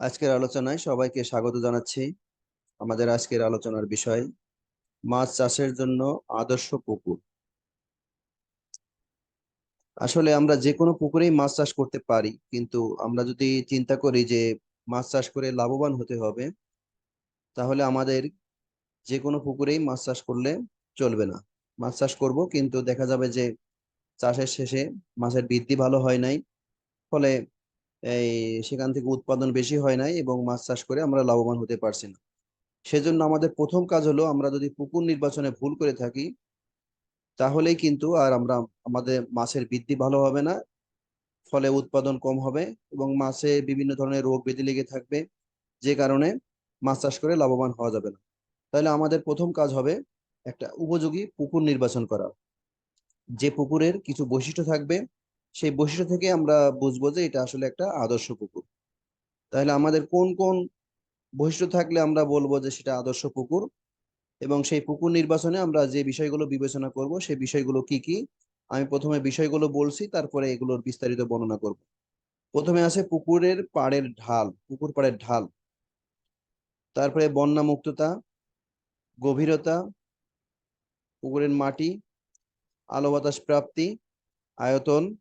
আজকের আলোচনায় সবাইকে স্বাগত জানাচ্ছি আমাদের আজকের আলোচনার বিষয়, মাছ চাষের জন্য আদর্শ পুকুর। আসলে আমরা যে কোনো পুকুরেই মাছ চাষ করতে পারি, কিন্তু আমরা যদি চিন্তা করি যে মাছ চাষ করে লাভবান হতে হবে, তাহলে আমাদের যে কোনো পুকুরেই মাছ চাষ করলে চলবে না। মাছ চাষ করব, কিন্তু দেখা যাবে যে চাষের শেষে মাছের বৃদ্ধি ভালো হয় নাই, ফলে এই সেখান থেকে উৎপাদন বেশি হয় নাই এবং মাছ চাষ করে আমরা লাভবান হতে পারছি না। সেজন্য আমাদের প্রথম কাজ হলো আমরা যদি পুকুর নির্বাচনে ভুল করে থাকি, তাহলেই কিন্তু আর আমরা আমাদের মাছের বৃদ্ধি ভালো হবে না, ফলে উৎপাদন কম হবে এবং মাছে বিভিন্ন ধরনের রোগ ব্যাধি লেগে থাকবে, যে কারণে মাছ চাষ করে লাভবান হওয়া যাবে না। তাহলে আমাদের প্রথম কাজ হবে একটা উপযোগী পুকুর নির্বাচন করা। যে পুকুরের কিছু বৈশিষ্ট্য থাকবে সেই বৈশিষ্ট্য থেকে আমরা বুঝব যে এটা আসলে একটা আদর্শ পুকুর। তাহলে আমাদের কোন কোন বৈশিষ্ট্য থাকলে আমরা বলব যে সেটা আদর্শ পুকুর? এবং সেই পুকুর নির্বাচনে আমরা যে বিষয়গুলো বিবেচনা করব সেই বিষয়গুলো কি কি? আমি প্রথমে বিষয়গুলো বলছি, তারপরে এগুলোর বিস্তারিত বর্ণনা করব। প্রথমে আছে পুকুরের পাড়ের ঢাল, পুকুর পাড়ের ঢাল। তারপরে বন্যা মুক্ততা গভীরতা, পুকুরের মাটি, আলো বাতাস প্রাপ্তি, আয়তন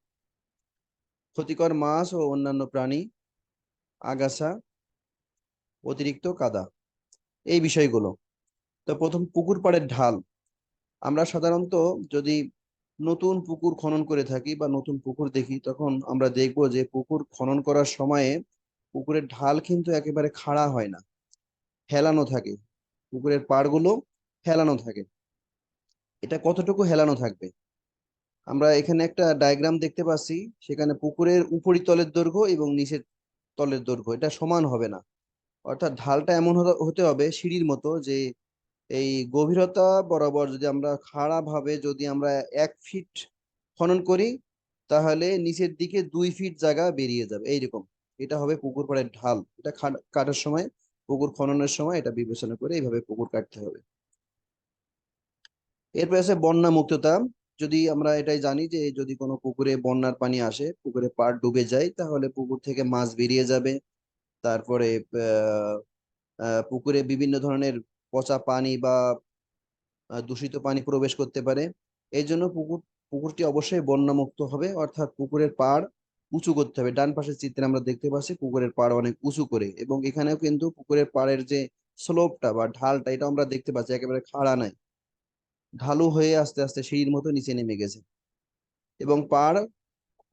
ক্ষতিকর মাছ ও অন্যান্য প্রাণী, আগাছা, অতিরিক্ত কাদা, এই বিষয়গুলো। তো প্রথম পুকুর পাড়ের ঢাল। আমরা সাধারণত যদি নতুন পুকুর খনন করে থাকি বা নতুন পুকুর দেখি, তখন আমরা দেখব যে পুকুর খনন করার সময়ে পুকুরের ঢাল কিন্তু একেবারে খাড়া হয় না। হেলানো থাকে। পুকুরের পাড়গুলো হেলানো থাকে। এটা কতটুকু হেলানো থাকবে? আমরা এখানে একটা ডায়াগ্রাম দেখতে পাচ্ছি। সেখানে পুকুরের উপরি তলের দৈর্ঘ্য এবং নিচের তলের দৈর্ঘ্য। এটা সমান হবে না। অর্থাৎ ঢালটা এমন হতে- হবে সিঁড়ির মতো যে এই গভীরতা বরাবর যদি আমরা খাড়া ভাবে যদি আমরা এক ফিট খনন করি, তাহলে নিচের দিকে দুই ফিট জায়গা বেরিয়ে যাবে। এইরকম। এটা হবে পুকুর পাড়ের ঢাল। এটা কাটার সময়, পুকুর খননের সময় এটা বিবেচনা করে এইভাবে পুকুর কাটতে হবে। এরপর আছে বন্যা মুক্ততা। যদি আমরা এটাই জানি যে যদি কোনো পুকুরে বন্যার পানি আসে, পুকুরে পাড় ডুবে যায়, তাহলে পুকুর থেকে মাছ বেরিয়ে যাবে। তারপরে পুকুরে বিভিন্ন ধরনের পচা পানি বা দূষিত পানি প্রবেশ করতে পারে। এই জন্য পুকুর, পুকুরটি অবশ্যই বন্যামুক্ত হবে। অর্থাৎ পুকুরের পাড় উঁচু করতে হবে। ডান পাশের চিত্রে আমরা দেখতে পাচ্ছি পুকুরের পাড় অনেক উঁচু করে এবং এখানেও কিন্তু পুকুরের পাড়ের যে স্লোপটা বা ঢালটা, এটা আমরা দেখতে পাচ্ছি। একেবারে খাড়া নাই। ঢালু হয়ে আস্তে আস্তে সিঁড়ির মতো নিচে নেমে গেছে। এবং পাড়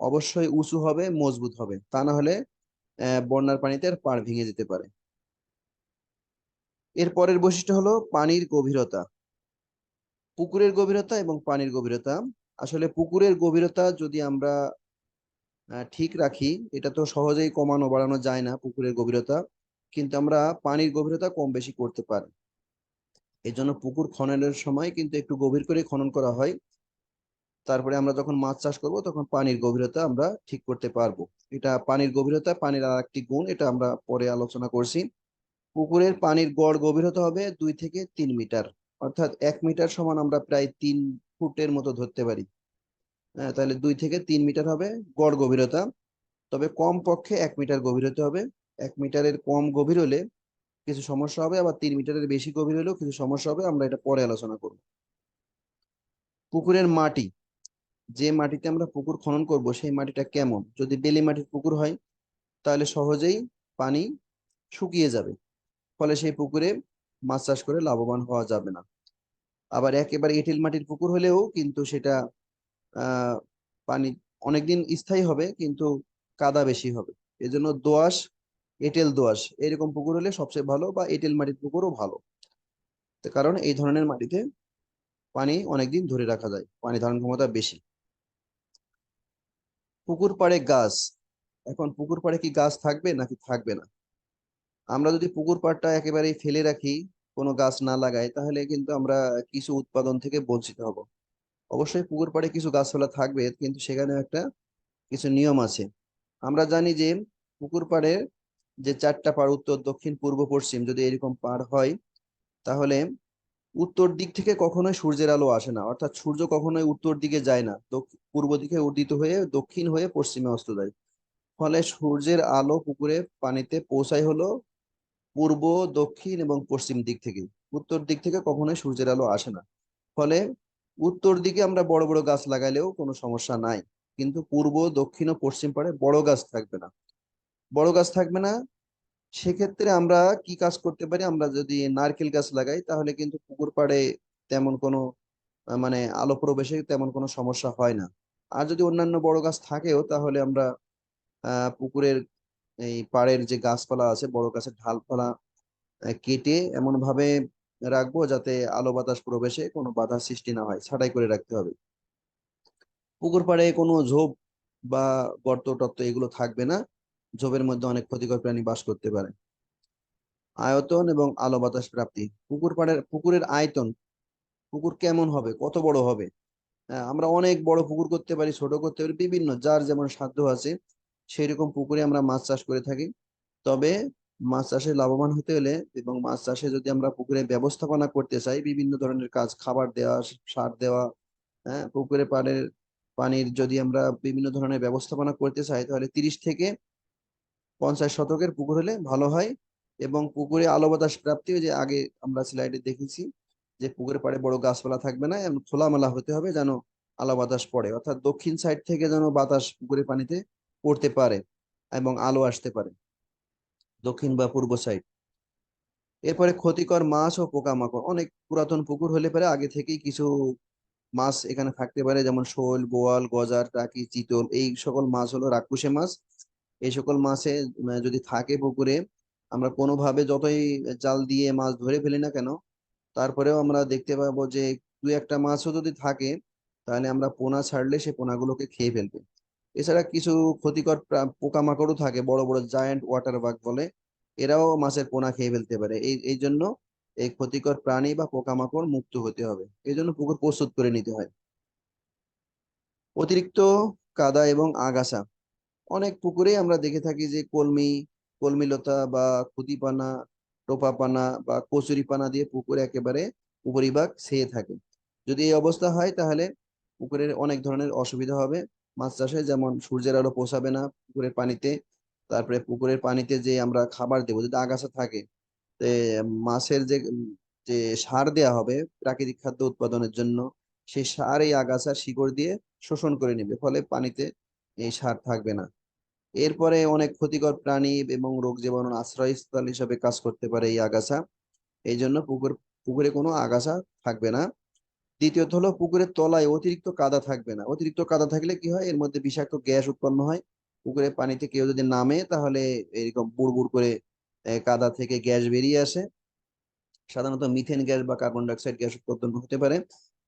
অবশ্যই উঁচু হবে, মজবুত হবে। তা না হলে বন্যার পানিতে পাড় ভেঙে যেতে পারে। এর পরের বৈশিষ্ট্য হলো পানির গভীরতা। পুকুরের গভীরতা এবং পানির গভীরতা। আসলে পুকুরের গভীরতা যদি আমরা ঠিক রাখি, এটা তো সহজেই কমানো বাড়ানো যায় না পুকুরের গভীরতা। কিন্তু আমরা পানির গভীরতা কম বেশি করতে পারি। এই জন্য পুকুর খননের সময় কিন্তু একটু গভীর করে খনন করা হয়। তারপরে আমরা যখন মাছ চাষ করব তখন পানির গভীরতা আমরা ঠিক করতে পারব। এটা পানির গভীরতা পানির আর একটি গুণ এটা আমরা পরে আলোচনা করছি। পুকুরের পানির গড় গভীরতা হবে দুই থেকে তিন মিটার অর্থাৎ এক মিটার সমান আমরা প্রায় তিন ফুটের মতো ধরতে পারি। হ্যাঁ, তাহলে দুই থেকে তিন মিটার হবে গড় গভীরতা। তবে কম পক্ষে এক মিটার গভীর হতে হবে। এক মিটারের কম গভীর হলে কিছু সমস্যা হবে, আবার তিন মিটারের বেশি গভীর হলেও কিছু সমস্যা হবে, আমরা এটা পরে আলোচনা করব। পুকুরের মাটি, যে মাটিতে আমরা পুকুর খনন করব, সেই মাটিটা কেমন? যদি বেলে মাটির পুকুর হয়, তাহলে সহজেই পানি শুকিয়ে যাবে, ফলে সেই পুকুরে মাছ চাষ করে লাভবান হওয়া যাবে না। আবার একেবারে এঁটেল মাটির পুকুর হলেও কিন্তু সেটা পানি অনেকদিন স্থায়ী হবে, কিন্তু কাদা বেশি হবে। এজন্য দোআঁশ এঁটেল দোআঁশ, এরকম পুকুর হলে সবচেয়ে ভালো বা এঁটেল মাটির পুকুরও ভালো। কারণ এই ধরনের মাটিতে পানি অনেকদিন ধরে রাখা যায়, পানি ধারণ ক্ষমতা বেশি। পুকুর পাড়ে গাছ, এখন পুকুর পাড়ে কি গাছ থাকবে নাকি থাকবে না? আমরা যদি পুকুর পাড়টা একেবারেই ফেলে রাখি, কোনো গাছ না লাগাই, তাহলে কিন্তু আমরা কিছু উৎপাদন থেকে বঞ্চিত হব। অবশ্যই পুকুর পাড়ে কিছু গাছপালা থাকবে, কিন্তু সেখানে একটা কিছু নিয়ম আছে। আমরা জানি যে পুকুর পাড়ে যে চারটা পাড় উত্তর দক্ষিণ, পূর্ব, পশ্চিম যদি এরকম পার হয়, তাহলে উত্তর দিক থেকে কখনোই সূর্যের আলো আসে না। অর্থাৎ সূর্য কখনোই উত্তর দিকে যায় না। পূর্ব দিকে উদিত হয়ে দক্ষিণ হয়ে পশ্চিমে অস্ত যায়। ফলে সূর্যের আলো পুকুরে পানিতে পৌঁছায় হলো পূর্ব, দক্ষিণ এবং পশ্চিম দিক থেকে। উত্তর দিক থেকে কখনোই সূর্যের আলো আসে না। ফলে উত্তর দিকে আমরা বড় বড় গাছ লাগাইলেও কোনো সমস্যা নাই। কিন্তু পূর্ব, দক্ষিণ ও পশ্চিম পাড়ে বড় গাছ থাকবে না। বড় গাছ থাকবে না। সেক্ষেত্রে আমরা কি কাজ করতে পারি? আমরা যদি নারকেল গাছ লাগাই, তাহলে কিন্তু পুকুর পাড়ে তেমন কোনো মানে আলো প্রবেশে তেমন কোনো সমস্যা হয় না। আর যদি অন্যান্য বড় গাছ থাকেও, তাহলে আমরা পুকুরের এই পাড়ের যে গাছপালা আছে, বড় গাছের ঢালপালা কেটে এমন ভাবে রাখব যাতে আলো বাতাস প্রবেশে কোনো বাধা সৃষ্টি না হয়। ছাঁটাই করে রাখতে হবে। পুকুর পাড়ে কোনো ঝোপ বা গর্ত টর্ত এগুলো থাকবে না। ঝোপের মধ্যে অনেক ক্ষতিকর প্রাণী বাস করতে পারে। আয়তন এবং আলো বাতাস প্রাপ্তি। পুকুর পাড়ের, পুকুরের আয়তন, পুকুর কেমন হবে? কত বড় হবে? আমরা অনেক বড় পুকুর করতে পারি, ছোট করতে পারি, বিভিন্ন যার যেমন সাধ্য আছে সেই রকম পুকুরে আমরা মাছ চাষ করে থাকি। তবে মাছ চাষে লাভবান হতে হলে এবং মাছ চাষে যদি আমরা পুকুরে ব্যবস্থাপনা করতে চাই, বিভিন্ন ধরনের কাজ, খাবার দেওয়া, সার দেওয়া হ্যাঁ পুকুরে পাড়ের পানির যদি আমরা বিভিন্ন ধরনের ব্যবস্থাপনা করতে চাই, তাহলে তিরিশ থেকে পঞ্চাশ শতকের পুকুর হলে ভালো হয় এবং পুকুরে আলো বাতাস প্রাপ্তি যে আগে আমরা স্লাইডে দেখেছি যে পুকুরের পাড়ে বড় গাছপালা থাকবে না এবং খোলামেলা হতে হবে যেন আলো বাতাস পড়ে, অর্থাৎ দক্ষিণ সাইড থেকে যেন বাতাস পুকুরের পানিতে পড়তে পারে এবং আলো আসতে পারে, দক্ষিণ বা পূর্ব সাইড এরপরে ক্ষতিকর মাছ ও পোকামাকড়, অনেক পুরাতন পুকুর হলে পরে আগে থেকেই কিছু মাছ এখানে থাকতে পারে, যেমন শোল, বোয়াল, গজার, টাকি, চিতল, এই সকল মাছ হলো রাক্ষুসে মাছ এই সকল মাছে যদি থাকে পুকুরে, আমরা কোনোভাবে যতই জাল দিয়ে মাছ ধরে ফেলি না কেন, তারপরেও আমরা দেখতে পাবো যে দু একটা মাছও যদি থাকে, তাহলে আমরা পোনা ছাড়লে সে পোনাগুলোকে খেয়ে ফেলবে। এছাড়া কিছু ক্ষতিকর পোকামাকড়ও থাকে, বড় বড় জায়ান্ট ওয়াটার বাগ বলে, এরাও মাছের পোনা খেয়ে ফেলতে পারে। এই এই জন্য এই ক্ষতিকর প্রাণী বা পোকামাকড় মুক্ত হতে হবে। এই জন্য পুকুর প্রস্তুত করে নিতে হয়। অতিরিক্ত কাদা এবং আগাছা। অনেক পুকুরে আমরা দেখে থাকি যে কলমি, কলমিলতা বা খুদিপানা টোপাপানা বা কচুরিপানা দিয়ে পুকুরে একেবারে উপরিভাগ ছেয়ে থাকে। যদি এই অবস্থা হয় তাহলে পুকুরের অনেক ধরনের অসুবিধা হবে। মাছ চাষে যেমন সূর্যের আলো পোষাবে না পুকুরের পানিতে, তারপরে পুকুরের পানিতে যে আমরা খাবার দেবো, যদি আগাছা থাকে মাছের যে যে সার দেয়া হবে প্রাকৃতিক খাদ্য উৎপাদনের জন্য, সেই সার এই আগাছার শিকড় দিয়ে শোষণ করে নেবে। ফলে পানিতে এই সার থাকবে না। এরপরে অনেক ক্ষতিকর প্রাণী এবং রোগ জীবাণুর আশ্রয়স্থল হিসেবে কাজ করতে পারে এই আগাছা। এই জন্য পুকুর, পুকুরে কোনো আগাছা থাকবে না। দ্বিতীয়ত হলো পুকুরের তলায় অতিরিক্ত কাদা থাকবে না। অতিরিক্ত কাদা থাকলে কি হয়? এর মধ্যে বিষাক্ত গ্যাস উৎপন্ন হয়। পুকুরের পানিতে কেউ যদি নামে তাহলে এরকম বুড়বুড় করে কাদা থেকে গ্যাস বেরিয়ে আসে। সাধারণত মিথেন গ্যাস বা কার্বন ডাইঅক্সাইড গ্যাস উৎপন্ন হতে পারে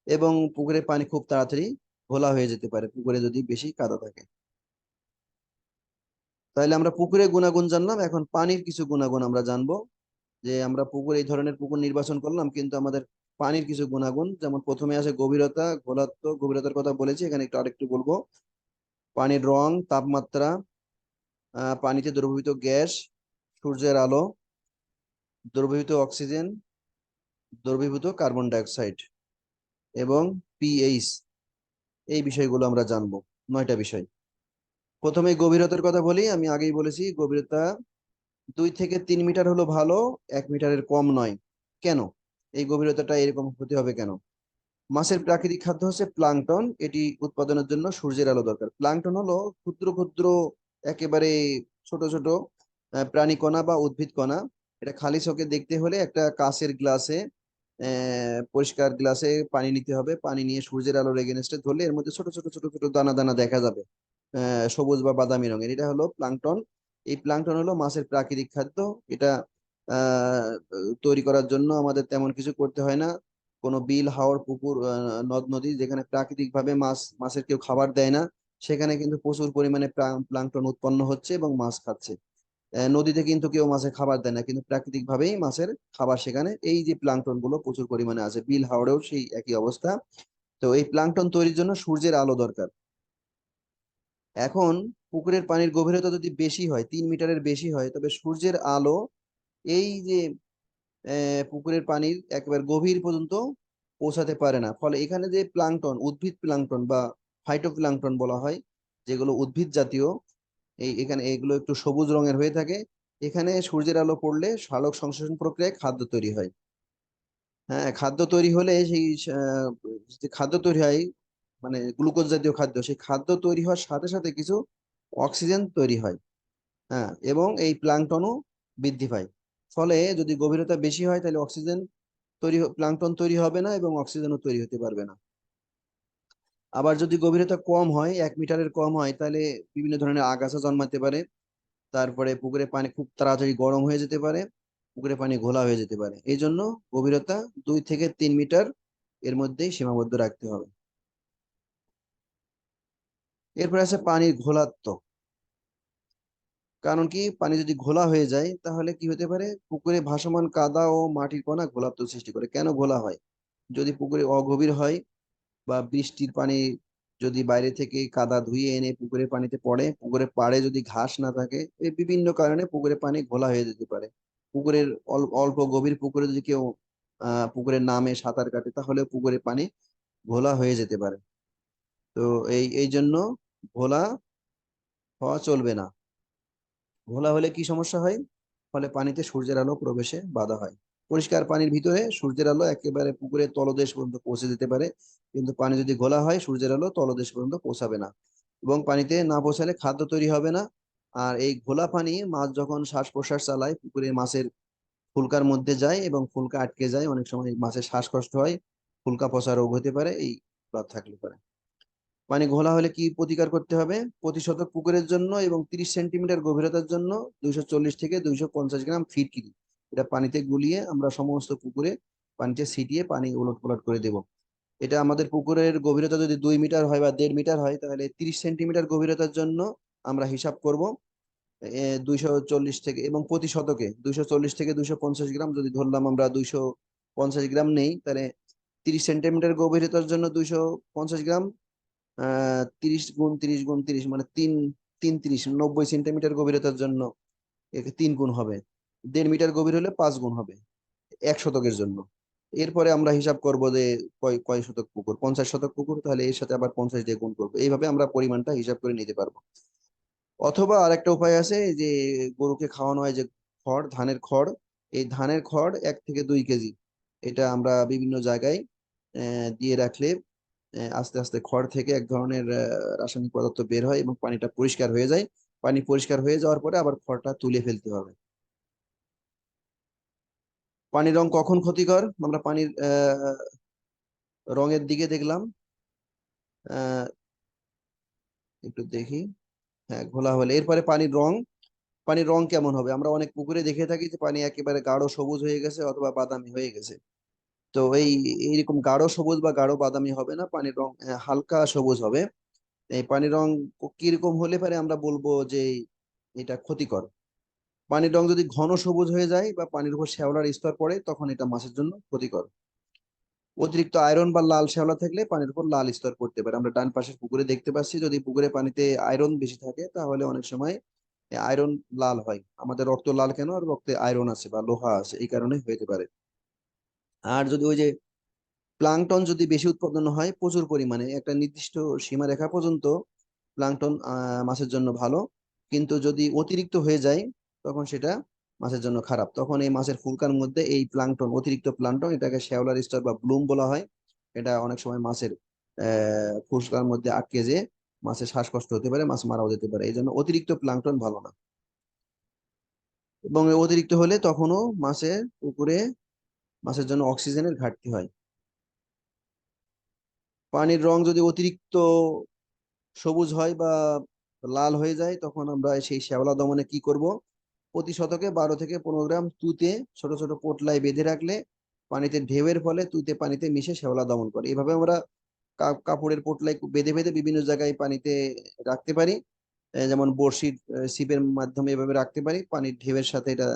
এবং পুকুরের পানি খুব তাড়াতাড়ি ঘোলা হয়ে যেতে পারে, পুকুরে যদি বেশি কাদা থাকে। তাহলে আমরা পুকুরের গুণাগুণ জানলাম, এখন পানির কিছু গুণাগুণ আমরা জানব। যে আমরা পুকুর, এই ধরনের পুকুর নির্বাচন করলাম, কিন্তু আমাদের পানির কিছু গুণাগুণ, যেমন প্রথমে আসে গভীরতা, ঘোলাত্ম, গভীরতার কথা বলেছি, এখানে একটু আরেকটু বলব। পানির রং, তাপমাত্রা পানিতে দ্রবীভূত গ্যাস, সূর্যের আলো, দ্রবীভূত অক্সিজেন, দ্রবীভূত কার্বন ডাইঅক্সাইড এবং পিএইচ এই বিষয়গুলো আমরা জানব, নয়টা বিষয়। প্রথমে গভীরতার কথা বলি, আমি আগেই বলেছি গভীরতা দুই থেকে তিন মিটার হলো ভালো, এক মিটারের কম নয়। কেন? এই গভীরতাটা এরকম হতে হবে কেন? মাছের প্রাকৃতিক খাদ্য হচ্ছে প্লাংটন, এটি উৎপাদনের জন্য সূর্যের আলো দরকার। প্লাংটন হলো ক্ষুদ্র ক্ষুদ্র, একেবারে ছোট ছোট প্রাণী কণা বা উদ্ভিদ কণা এটা খালি চোখে দেখতে হলে একটা কাঁচের গ্লাসে পরিষ্কার গ্লাসে পানি নিতে হবে। পানি নিয়ে সূর্যের আলোর এগেনস্টে ধরলে এর মধ্যে ছোট ছোট ছোট ছোট দানা দানা দেখা যাবে। সবুজ বা বাদামি রঙের। এটা হলো প্লাংটন। এই প্লাংটন হলো মাছের প্রাকৃতিক খাদ্য। এটা তৈরি করার জন্য আমাদের তেমন কিছু করতে হয় না। কোনো বিল, হাওর, পুকুর নদ, নদী যেখানে প্রাকৃতিক ভাবে মাছ, মাছের কেউ খাবার দেয় না, সেখানে কিন্তু প্রচুর পরিমাণে প্লাংটন উৎপন্ন হচ্ছে এবং মাছ খাচ্ছে। নদীতে কিন্তু কেউ মাছের খাবার দেয় না, কিন্তু প্রাকৃতিক ভাবেই মাছের খাবার সেখানে। এই যে প্লাংটনগুলো প্রচুর পরিমাণে আছে, বিল হাওড়েও সেই একই অবস্থা। তো এই প্লাংটন তৈরির জন্য সূর্যের আলো দরকার। এখন পুকুরের পানির গভীরতা যদি বেশি হয়, তিন মিটারের বেশি হয়, তবে সূর্যের আলো এই যে পুকুরের পানির একেবারে গভীর পর্যন্ত পৌঁছাতে পারে না। ফলে এখানে যে প্লাংটন উদ্ভিদ প্লাংটন বা ফাইটোপ্লাঙ্কটন বলা হয়, যেগুলো উদ্ভিদ জাতীয় এই এখানে এগুলো একটু সবুজ রঙের হয়ে থাকে। এখানে সূর্যের আলো পড়লে সালোক সংশ্লেষণ প্রক্রিয়ায় খাদ্য তৈরি হয়। হ্যাঁ খাদ্য তৈরি হলে সেই খাদ্য তৈরি হয় মানে গ্লুকোজ জাতীয় খাদ্য, সেই খাদ্য তৈরি হওয়ার সাথে সাথে কিছু অক্সিজেন তৈরি হয়। হ্যাঁ এবং এই প্লাঙ্কটনও বৃদ্ধি পায়। ফলে যদি গভীরতা বেশি হয় তাহলে অক্সিজেন তৈরি প্লাঙ্কটন তৈরি হবে না এবং অক্সিজেনও তৈরি হতে পারবে না। আবার যদি গভীরতা কম হয়, এক মিটারের কম হয়, তাহলে বিভিন্ন ধরনের আগাছা জন্মাতে পারে। তারপরে পুকুরে পানি খুব তাড়াতাড়ি গরম হয়ে যেতে পারে, পুকুরে পানি ঘোলা হয়ে যেতে পারে। এই জন্য গভীরতা দুই থেকে তিন মিটার এর মধ্যেই সীমাবদ্ধ রাখতে হবে। এরপরে আছে পানির ঘোলাত্ব কারণ কি? পানি যদি ঘোলা হয়ে যায়, তাহলে কি হতে পারে? পুকুরে ভাসমান কাদা ও মাটির কণা ঘোলাত্ম সৃষ্টি করে। কেন ঘোলা হয়? যদি পুকুরে অগভীর হয় বা বৃষ্টির পানি যদি বাইরে থেকে কাদা ধুয়ে এনে পুকুরের পানিতে পড়ে, পুকুরের পাড়ে যদি ঘাস না থাকে এই বিভিন্ন কারণে পুকুরের পানি ঘোলা হয়ে যেতে পারে। পুকুরের অল্প গভীর পুকুরে যদি কেউ পুকুরের নামে সাঁতার কাটে তাহলে পুকুরের পানি ঘোলা হয়ে যেতে পারে। তো এই এই জন্য ঘোলা হওয়া চলবে না। ঘোলা হলে কি সমস্যা হয়? ফলে পানিতে সূর্যের আলো প্রবেশে বাধা হয়। পরিষ্কার পানির ভিতরে সূর্যের আলো একেবারে পুকুরের তলদেশ পর্যন্ত পৌঁছে যেতে পারে। কিন্তু পানি যদি ঘোলা হয়, সূর্যের আলো তলদেশ পর্যন্ত পৌঁছাবে না এবং পানিতে না পৌঁছালে খাদ্য তৈরি হবে না। আর এই ঘোলা পানি মাছ যখন শ্বাস প্রশ্বাস চালায়, পুকুরে মাছের ফুলকার মধ্যে যায় এবং ফুলকা আটকে যায়, অনেক সময় মাছের শ্বাসকষ্ট হয়, ফুলকা পচা রোগ হতে পারে, এই থাকলে পারে। পানি ঘোলা হলে কি প্রতিকার করতে হবে? প্রতি শতক পুকুরের জন্য এবং তিরিশ সেন্টিমিটার গভীরতার জন্য দুইশো চল্লিশ থেকে দুইশো পঞ্চাশ গ্রাম ফিটকিরি। এটা পানিতে গুলিয়ে আমরা সমস্ত পুকুরে পানিতে ছিটিয়ে পানি উলট পালট করে দেব। এটা আমাদের পুকুরের গভীরতা যদি দুই মিটার হয় বা দেড় মিটার হয়, তাহলে তিরিশ সেন্টিমিটার গভীরতার জন্য আমরা হিসাব করব দুইশো চল্লিশ থেকে এবং প্রতি শতকে দুইশো চল্লিশ থেকে দুইশো পঞ্চাশ গ্রাম যদি ধরলাম আমরা দুইশো পঞ্চাশ গ্রাম নেই, তাহলে তিরিশ সেন্টিমিটার গভীরতার জন্য দুইশো পঞ্চাশ গ্রাম তিরিশ গুণ তিরিশ গুণ তিরিশ মানে তিন তিন তিরিশ, নব্বই সেন্টিমিটার গভীরতার জন্য তিন গুণ হবে। দেড় মিটার গভীর হলে পাঁচ গুণ হবে, এক শতকের জন্য। এরপরে আমরা হিসাব করব যে কয় কয় শতক পুকুর? পঞ্চাশ শতক পুকুর, তাহলে এর সাথে আবার পঞ্চাশ দিয়ে গুণ করব। এইভাবে আমরা পরিমাণটা হিসাব করে নিতে পারব। অথবা আর একটা উপায় আছে যে গরুকে খাওয়ানো হয় যে খড়, ধানের খড়। এই ধানের খড় এক থেকে দুই কেজি। এটা আমরা বিভিন্ন জায়গায় দিয়ে রাখলে আস্তে আস্তে খড় থেকে এক ধরনের রাসায়নিক পদার্থ বের হয় এবং পানিটা পরিষ্কার হয়ে যায়। পানি পরিষ্কার হয়ে যাওয়ার পরে আবার খড়টা তুলে ফেলতে হবে। পানির রং কখন ক্ষতিকর? আমরা পানির রঙের দিকে দেখলাম। একটু দেখি। হ্যাঁ ঘোলা হলে। এরপরে পানির রং পানির রং কেমন হবে? আমরা অনেক পুকুরে দেখে থাকি যে পানি একেবারে গাঢ় সবুজ হয়ে গেছে অথবা বাদামি হয়ে গেছে। তো এই, এইরকম গাঢ় সবুজ বা গাঢ় বাদামি হবে না, পানির রং হালকা সবুজ হবে। এই পানির রং কীরকম হলে পারে আমরা বলব যে এটা ক্ষতিকর। পানির রং যদি ঘন সবুজ হয়ে যায় বা পানির উপর শ্যাওলার স্তর পড়ে, তখন এটা মাছের জন্য ক্ষতিকর। অতিরিক্ত আয়রন বা লাল শ্যাওলা থাকলে পানির উপর লাল স্তর পড়তে পারে। আমরা ডান পাশের পুকুরে দেখতে পাচ্ছি, যদি পুকুরে পানিতে আয়রন বেশি থাকে, তাহলে অনেক সময় আয়রন লাল হয়। আমাদের রক্ত লাল কেন? আর রক্তে আয়রন আছে বা লোহা আছে, এই কারণে হতে পারে। আর যদি ওই যে প্লাংটন যদি বেশি উৎপাদন হয়, প্রচুর পরিমাণে, একটা নির্দিষ্ট সীমারেখা পর্যন্ত প্লাংটন মাছের জন্য ভালো। কিন্তু যদি অতিরিক্ত হয়ে যায় তখন সেটা মাছের জন্য খারাপ। তখন এই মাছের ফুলকার মধ্যে এই প্লাংটন, অতিরিক্ত প্লাংটন, এটাকে শ্যাওলার স্টার বা ব্লুম বলা হয়, এটা অনেক সময় মাছের, আহ, ফুলকার মধ্যে আটকে যে মাছের শ্বাসকষ্ট হতে পারে, মাছ মারাও যেতে পারে। এই জন্য অতিরিক্ত প্লাংটন ভালো না। এবং অতিরিক্ত হলে তখনও মাছের পুকুরে মাছের জন্য অক্সিজেনের ঘাটতি হয়। পানির রং যদি অতিরিক্ত সবুজ হয় বা লাল হয়ে যায়, তখন আমরা সেই শ্যাওলা দমনে কি করব? প্রতি শতকে বারো থেকে পনেরো গ্রাম তুতে ছোট ছোট পোটলায় বেঁধে রাখলে পানিতে ঢেউয়ের ফলে তুতে পানিতে মিশে শ্যাওলা দমন করে। এভাবে আমরা কাপড়ের পোটলাই বেঁধে বেঁধে বিভিন্ন জায়গায় পানিতে রাখতে পারি। যেমন বড়শির সিপের মাধ্যমে এভাবে রাখতে পারি। পানির ঢেউয়ের সাথে এটা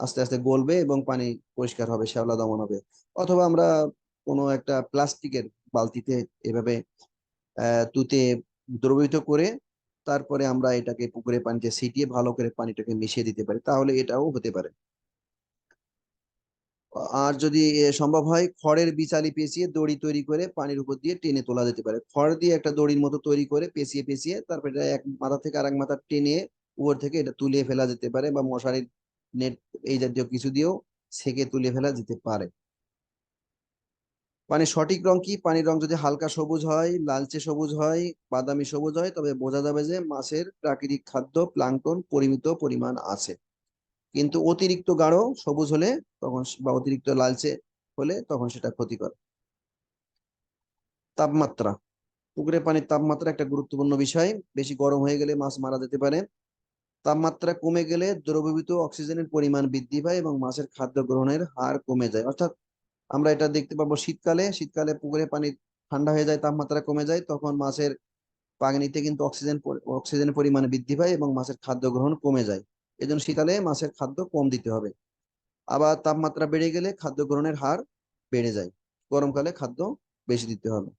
আস্তে আস্তে গলবে এবং পানি পরিষ্কার হবে, শ্যাওলা দমন হবে। অথবা আমরা কোনো একটা প্লাস্টিকের বালতিতে এভাবে তুতে দ্রবিত করে তারপরে আমরা এটাকে পুকুরে পানিতে ছিটিয়ে ভালো করে পানিটাকে মিশিয়ে দিতে পারি, তাহলে এটাও হতে পারে। আর যদি সম্ভব হয়, খড়ের বিচালি পেঁচিয়ে দড়ি তৈরি করে পানির উপর দিয়ে টেনে তোলা যেতে পারে। খড় দিয়ে একটা দড়ির মতো তৈরি করে পেঁচিয়ে পেঁচিয়ে তারপরে এটা এক মাথা থেকে আরেক মাথা টেনে উপর থেকে এটা তুলে ফেলা যেতে পারে বা মশারির নেট এই জাতীয় কিছু দিয়েও সেকে তুলে ফেলা যেতে পারে। পানির সঠিক রং কি? পানির রং যদি হালকা সবুজ হয়, লালচে সবুজ হয়, বাদামি সবুজ হয়, তবে বোঝা যাবে যে মাছের প্রাকৃতিক খাদ্য প্লাঙ্কটন পরিমিত পরিমাণ আছে। কিন্তু অতিরিক্ত গাঢ় সবুজ হলে তখন বা অতিরিক্ত লালচে হলে তখন সেটা ক্ষতিকর। তাপমাত্রা। পুকুরের পানির তাপমাত্রা একটা গুরুত্বপূর্ণ বিষয়। বেশি গরম হয়ে গেলে মাছ মারা যেতে পারে। তাপমাত্রা কমে গেলে দ্রবীভূত অক্সিজেনের পরিমাণ বৃদ্ধি পায় এবং মাছের খাদ্য গ্রহণের হার কমে যায়। অর্থাৎ আমরা এটা দেখতে পাবো শীতকালে। শীতকালে পুকুরে পানি ঠান্ডা হয়ে যায়, তাপমাত্রা কমে যায়, তখন মাছের পানিতে কিন্তু অক্সিজেন অক্সিজেনের পরিমাণ বৃদ্ধি পায় এবং মাছের খাদ্য গ্রহণ কমে যায়। এজন্য শীতকালে মাছের খাদ্য কম দিতে হবে। আবার তাপমাত্রা বেড়ে গেলে খাদ্য গ্রহণের হার বেড়ে যায়। গরমকালে খাদ্য বেশি দিতে হবে।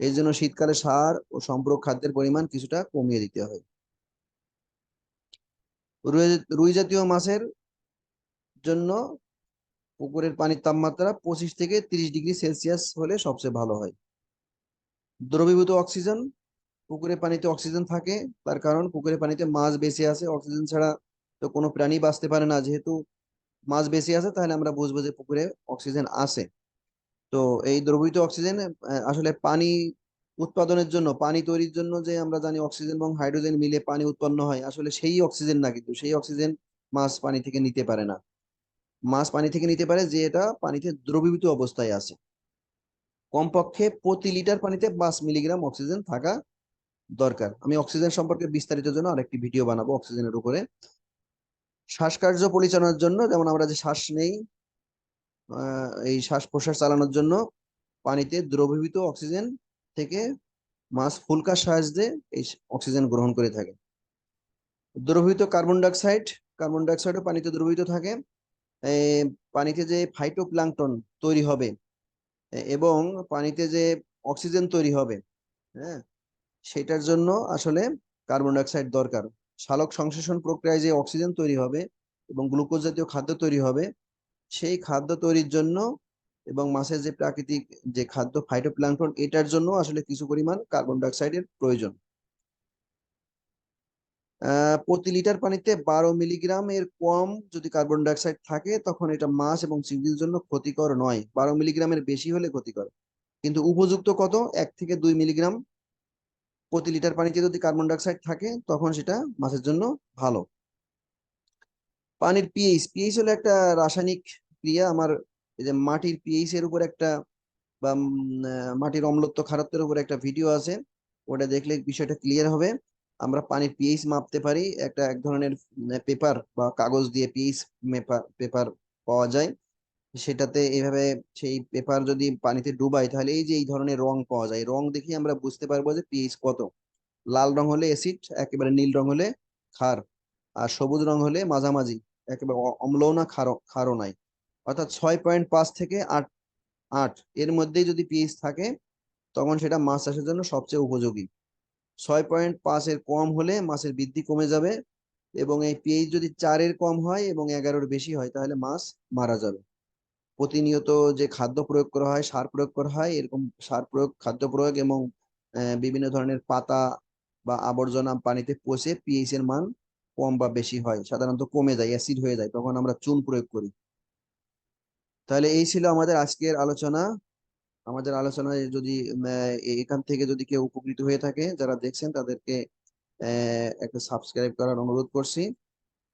এই জন্য শীতকালে সার ও সম্পূরক খাদ্যের পরিমাণ কিছুটা কমিয়ে দিতে হয় রুই জাতীয় মাছের জন্য পুকুরের পানির তাপমাত্রা পঁচিশ থেকে তিরিশ ডিগ্রি সেলসিয়াস হলে সবচেয়ে ভালো হয়। দ্রবীভূত অক্সিজেন পুকুরে পানিতে অক্সিজেন থাকে, তার কারণ পুকুরে পানিতে মাছ বেশি আছে অক্সিজেন ছাড়া তো কোনো প্রাণী বাঁচতে পারে না। যেহেতু মাছ বেশি আছে তাহলে আমরা বুঝব যে পুকুরে অক্সিজেন আছে। তো এই দ্রবীভূত অক্সিজেন আসলে পানি উৎপাদনের জন্য, পানি তৈরির জন্য যে আমরা জানি অক্সিজেন এবং হাইড্রোজেন মিলে পানি উৎপন্ন হয়, আসলে সেই অক্সিজেন না কিন্তু সেই অক্সিজেন মাছ পানি থেকে নিতে পারে না। মাছ পানি থেকে নিতে পারে যে এটা পানিতে দ্রবীভূত অবস্থায় আছে। কমপক্ষে প্রতি লিটার পানিতে পাঁচ মিলিগ্রাম অক্সিজেন থাকা দরকার। আমি অক্সিজেন সম্পর্কে বিস্তারিত জন্য আরেকটি ভিডিও বানাবো অক্সিজেনের উপরে। শ্বাসকার্য পরিচালনার জন্য, যেমন আমরা যে শ্বাস নেই এই শ্বাস প্রশ্বাস চালানোর জন্য পানিতে দ্রবীভূত অক্সিজেন থেকে মাছ ফুলকার সাহায্যে এই অক্সিজেন গ্রহণ করে থাকে। দ্রবীভূত কার্বন ডাইঅক্সাইড, কার্বন ডাইঅক্সাইডও পানিতে দ্রবীভূত থাকে। পানিতে যে ফাইটোপ্লাঙ্কটন তৈরি হবে এবং পানিতে যে অক্সিজেন তৈরি হবে হ্যাঁ সেটার জন্য আসলে কার্বন ডাইঅক্সাইড দরকার। সালোক সংশ্লেষণ প্রক্রিয়ায় যে অক্সিজেন তৈরি হবে এবং গ্লুকোজ জাতীয় খাদ্য তৈরি হবে, সেই খাদ্য তৈরির জন্য এবং মাছের যে প্রাকৃতিক যে খাদ্য ফাইটোপ্লাঙ্কটন এটার জন্য আসলে কিছু পরিমাণ কার্বন ডাইঅক্সাইডের প্রয়োজন। প্রতি লিটার পানিতে বারো মিলিগ্রাম এর কম যদি কার্বন ডাইঅক্সাইড থাকে, তখন এটা মাছ এবং চিংড়ির জন্য ক্ষতিকর নয়। বারো মিলিগ্রামের বেশি হলে ক্ষতিকর। কিন্তু উপযুক্ত কত? এক থেকে দুই মিলিগ্রাম। প্রতি লিটার পানিতে যদি কার্বন ডাইঅক্সাইড থাকে, তখন সেটা মাছের জন্য ভালো। পানির পিএইচ পিএইচ হলো একটা রাসায়নিক ক্রিয়া। আমার এই যে মাটির পিএইচ এর উপর একটা বা মাটির অম্লত্ব খারত্বের উপর একটা ভিডিও আছে। ওটা দেখলে বিষয়টা ক্লিয়ার হবে। আমরা পানির পিএইচ মাপতে পারি, একটা এক ধরনের পেপার বা কাগজ দিয়ে পিএইচ পেপার পাওয়া যায়। সেটাতে এভাবে সেই পেপার যদি পানিতে ডুবাই, তাহলে এই যে এই ধরনের রং পাওয়া যায়, রং দেখে আমরা বুঝতে পারব যে পিএইচ কত। লাল রং হলে অ্যাসিড একেবারে নীল রং হলে ক্ষার, আর সবুজ রং হলে মাঝামাঝি, একেবারে অম্লও না, ক্ষারও ক্ষারও নাই। অর্থাৎ ছয় পয়েন্ট পাঁচ থেকে আট আট, এর মধ্যেই যদি পিএইচ থাকে, তখন সেটা মাছ চাষের জন্য সবচেয়ে উপযোগী। ছয় পয়েন্ট পাঁচের কম হলে মাছের বৃদ্ধি কমে যাবে এবং এই পিএইচ যদি চারের কম হয় এবং এগারোর বেশি হয়, তাহলে মাছ মারা যাবে। প্রতিনিয়ত যে খাদ্য প্রয়োগ করা হয়, সার প্রয়োগ করা হয়, এরকম সার প্রয়োগ, খাদ্য প্রয়োগ এবং বিভিন্ন ধরনের পাতা বা আবর্জনা পানিতে পচে পিএইচ এর মান কম বা বেশি হয়, সাধারণত কমে যায় অ্যাসিড হয়ে যায়, তখন আমরা চুন প্রয়োগ করি। তাহলে এই ছিল আমাদের আজকের আলোচনা। আমাদের আলোচনায় যদি এখান থেকে যদি কেউ উপকৃত হয়ে থাকে, যারা দেখছেন তাদেরকে একটা সাবস্ক্রাইব করার অনুরোধ করছি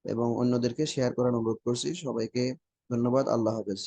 এবং অন্যদেরকে শেয়ার করার অনুরোধ করছি। সবাইকে ধন্যবাদ। আল্লাহ হাফেজ।